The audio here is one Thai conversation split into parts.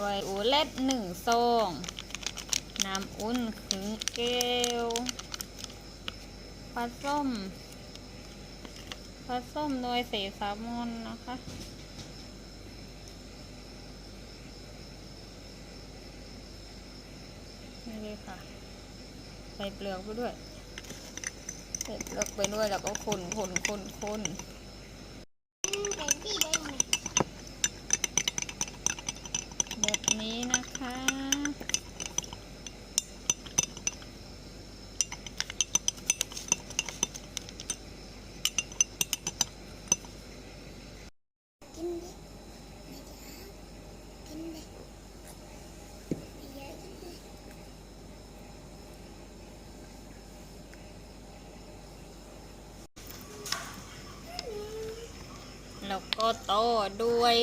ไวโอเล็ตหนึ่งซองน้ำอุ่นครึ่งแก้วปลาส้มปลาส้มโดยเศษแซลมอนนะคะนี่เลยค่ะ ใส่เปลือกไปด้วยใส่เปลือกไปด้วยแล้วก็คนคนคนคนเป็น แล้วก็ต่อด้วย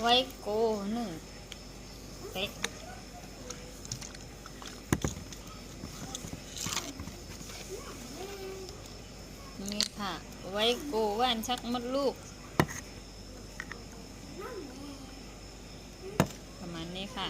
ไวโก้หนึ่งเป๊กนี่ค่ะ ไวโก้ว่านชักมดลูก ประมาณนี้ค่ะ